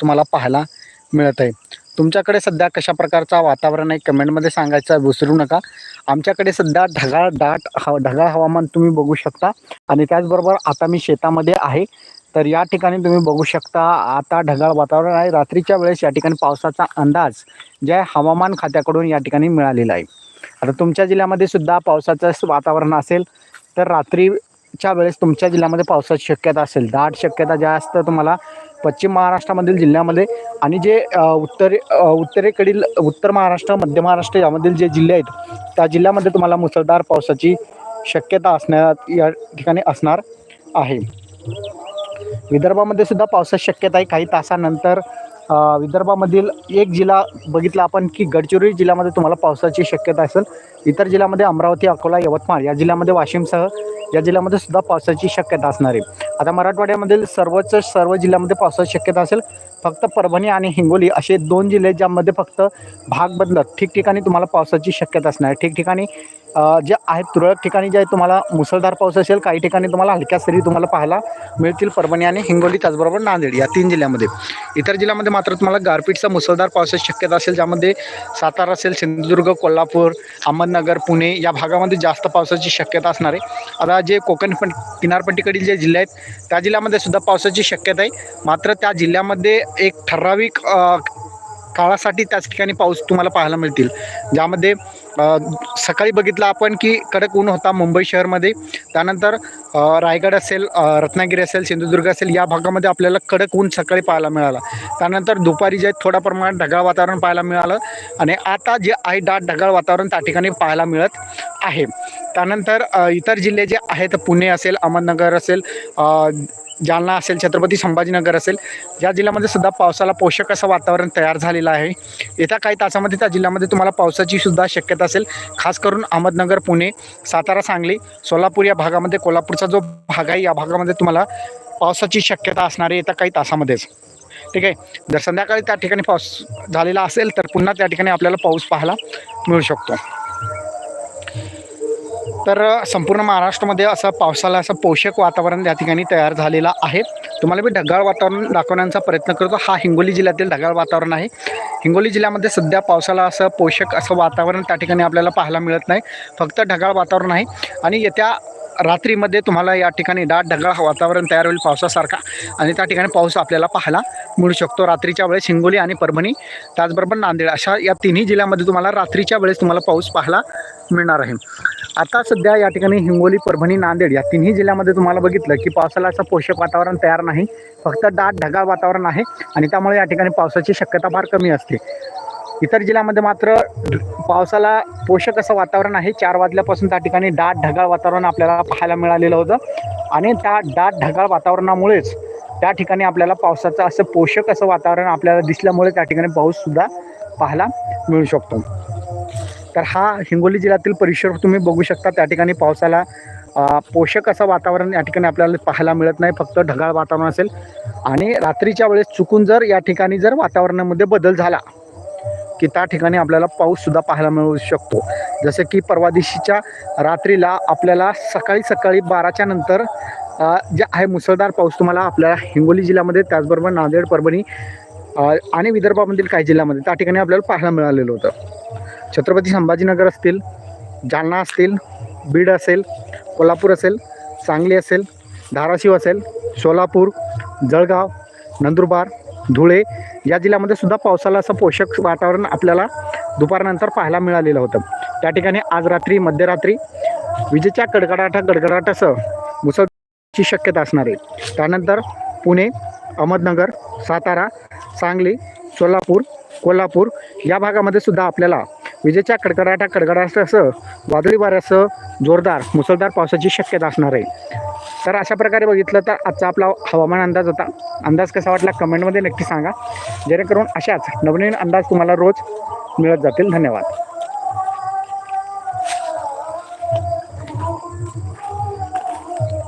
तुम्हाला पाहायला मिळत आहे तुमच्याकडे सध्या कशा प्रकारचा वातावरण आहे? कमेंटमध्ये सांगायचं विसरू नका. आमच्याकडे सध्या ढगाळ दाट हव ढगाळ हवामान तुम्ही बघू शकता. आणि त्याचबरोबर आता मी शेतामध्ये आहे. तर या ठिकाणी तुम्ही बघू शकता आता ढगाळ वातावरण आहे. रात्रीच्या वेळेस या ठिकाणी पावसाचा अंदाज जे आहे हवामान खात्याकडून या ठिकाणी मिळालेला आहे. आता तुमच्या जिल्ह्यामध्ये सुद्धा पावसाचं वातावरण असेल तर रात्रीच्या वेळेस तुमच्या जिल्ह्यामध्ये पावसाची शक्यता असेल. दाट शक्यता जास्त तुम्हाला पश्चिम महाराष्ट्रामधील जिल्ह्यामध्ये आणि जे उत्तरे उत्तरेकडील उत्तर महाराष्ट्र मध्य महाराष्ट्र यामधील जे जिल्हे आहेत त्या जिल्ह्यामध्ये तुम्हाला मुसळधार पावसाची शक्यता असण्यात या ठिकाणी असणार आहे. विदर्भामध्ये सुद्धा पावसाची शक्यता आहे काही तासानंतर विदर्भामधील एक जिल्हा बघितला आपण की गडचिरोली जिल्ह्यामध्ये तुम्हाला पावसाची शक्यता असेल. इतर जिल्ह्यामध्ये अमरावती अकोला यवतमाळ या जिल्ह्यामध्ये वाशिमसह या जिल्ह्यामध्ये सुद्धा पावसाची शक्यता असणार आहे. आता मराठवाड्यामधील सर्वच सर्व जिल्ह्यामध्ये पावसाची शक्यता असेल. फक्त परभणी आणि हिंगोली असे दोन जिल्हे ज्यामध्ये फक्त भाग बदलत ठिकठिकाणी तुम्हाला पावसाची शक्यता असणार आहे. ठिकठिकाणी जे आहेत तुरळक ठिकाणी जे आहे तुम्हाला मुसळधार पाऊस असेल काही ठिकाणी तुम्हाला हलक्या सरी तुम्हाला पाहायला मिळतील. परभणी आणि हिंगोली त्याचबरोबर नांदेड या तीन जिल्ह्यामध्ये. इतर जिल्ह्यामध्ये मात्र तुम्हाला गारपीटचा मुसळधार पावसाची शक्यता असेल ज्यामध्ये सातारा असेल सिंधुदुर्ग कोल्हापूर अहमदनगर पुणे या भागामध्ये जास्त पावसाची शक्यता असणार आहे. आता जे कोकण पण किनारपट्टीकडील जे जिल्हे आहेत त्या जिल्ह्यामध्ये सुद्धा पावसाची शक्यता आहे. मात्र त्या जिल्ह्यामध्ये एक ठराविक काळासाठी त्याच ठिकाणी पाऊस तुम्हाला पाहायला मिळतील. ज्यामध्ये सकाळी बघितलं आपण की कडक ऊन होता मुंबई शहरमध्ये. त्यानंतर रायगड असेल रत्नागिरी असेल सिंधुदुर्ग असेल या भागामध्ये आपल्याला कडक ऊन सकाळी पाहायला मिळाला. त्यानंतर दुपारी जे आहे थोड्या प्रमाणात ढगाळ वातावरण पाहायला मिळालं. आणि आता जे आहे दाट ढगाळ वातावरण त्या ठिकाणी पाहायला मिळत आहे. त्यानंतर इतर जिल्हे जे आहेत पुणे असेल अहमदनगर असेल जालना असेल छत्रपती संभाजीनगर असेल या जिल्ह्यामध्ये सुद्धा पावसाला पोषक असं वातावरण तयार झालेलं आहे. येत्या काही तासामध्ये त्या जिल्ह्यामध्ये तुम्हाला पावसाची सुद्धा शक्यता असेल. खास करून अहमदनगर पुणे सातारा सांगली सोलापूर या भागामध्ये कोल्हापूरचा जो भाग आहे या भागामध्ये तुम्हाला पावसाची शक्यता असणार आहे येत्या काही तासामध्येच. ठीक आहे? जर संध्याकाळी त्या ठिकाणी पाऊस झालेला असेल तर पुन्हा त्या ठिकाणी आपल्याला पाऊस पाहायला मिळू शकतो. तर संपूर्ण महाराष्ट्रामध्ये असं पावसाला असं पोषक वातावरण त्या ठिकाणी तयार झालेलं आहे. तुम्हाला मी ढगाळ वातावरण दाखवण्याचा प्रयत्न करतो. हा हिंगोली जिल्ह्यातील ढगाळ वातावरण आहे. हिंगोली जिल्ह्यामध्ये सध्या पावसाला असं पोषक असं वातावरण त्या ठिकाणी आपल्याला पाहायला मिळत नाही. फक्त ढगाळ वातावरण आहे. आणि येत्या रात्रीमध्ये तुम्हाला या ठिकाणी दाट ढगाळ वातावरण तयार होईल पावसासारखा. आणि त्या ठिकाणी पाऊस आपल्याला पाहायला मिळू शकतो. रात्रीच्या वेळेस हिंगोली आणि परभणी त्याचबरोबर नांदेड अशा या तिन्ही जिल्ह्यामध्ये तुम्हाला रात्रीच्या वेळेस तुम्हाला पाऊस पाहायला मिळणार आहे. आता सध्या या ठिकाणी हिंगोली परभणी नांदेड या तिन्ही जिल्ह्यामध्ये तुम्हाला बघितलं की पावसाला असं पोषक वातावरण तयार नाही. फक्त दाट ढगाळ वातावरण आहे आणि त्यामुळे या ठिकाणी पावसाची शक्यता फार कमी असते. इतर जिल्ह्यामध्ये मात्र पावसाला पोषक असं वातावरण आहे. चार वाजल्यापासून त्या ठिकाणी दाट ढगाळ वातावरण आपल्याला पाहायला मिळालेलं होतं. आणि त्या दाट ढगाळ वातावरणामुळेच त्या ठिकाणी आपल्याला पावसाचं असं पोषक असं वातावरण आपल्याला दिसल्यामुळे त्या ठिकाणी पाऊससुद्धा पाहायला मिळू शकतो. तर हा हिंगोली जिल्ह्यातील परिसर तुम्ही बघू शकता त्या ठिकाणी पावसाला पोषक असं वातावरण या ठिकाणी आपल्याला पाहायला मिळत नाही फक्त ढगाळ वातावरण असेल. आणि रात्रीच्या वेळेस चुकून जर या ठिकाणी जर वातावरणामध्ये बदल झाला की त्या ठिकाणी आपल्याला पाऊससुद्धा पाहायला मिळू शकतो. जसं की परवा दिवशीच्या रात्रीला आपल्याला सकाळी सकाळी बाराच्या नंतर जे आहे मुसळधार पाऊस तुम्हाला आपल्याला हिंगोली जिल्ह्यामध्ये त्याचबरोबर नांदेड परभणी आणि विदर्भामधील काही जिल्ह्यामध्ये त्या ठिकाणी आपल्याला पाहायला मिळालेलं होतं. छत्रपती संभाजीनगर असतील जालना असतील बीड असेल कोल्हापूर असेल सांगली असेल धाराशिव असेल सोलापूर जळगाव नंदुरबार धुळे या जिल्ह्यामध्ये सुद्धा पावसाला असं पोषक वातावरण आपल्याला दुपारनंतर पाहायला मिळालेलं होतं. त्या ठिकाणी आज रात्री मध्यरात्री विजेच्या कडकडाटा गडगडाटासह मुसळची शक्यता असणार. आहे त्यानंतर पुणे अहमदनगर सातारा सांगली सोलापूर कोल्हापूर या भागामध्ये सुद्धा आपल्याला विजेच्या कडकडाटा कडकडाटासह वादळी वाऱ्यासह जोरदार मुसळधार पावसाची शक्यता असणार आहे. तर अशा प्रकारे बघितलं तर आजचा आपला हवामान अंदाज होता. अंदाज कसा वाटला कमेंटमध्ये नक्की सांगा. जेणेकरून अशाच नवनवीन अंदाज तुम्हाला रोज मिळत जातील. धन्यवाद.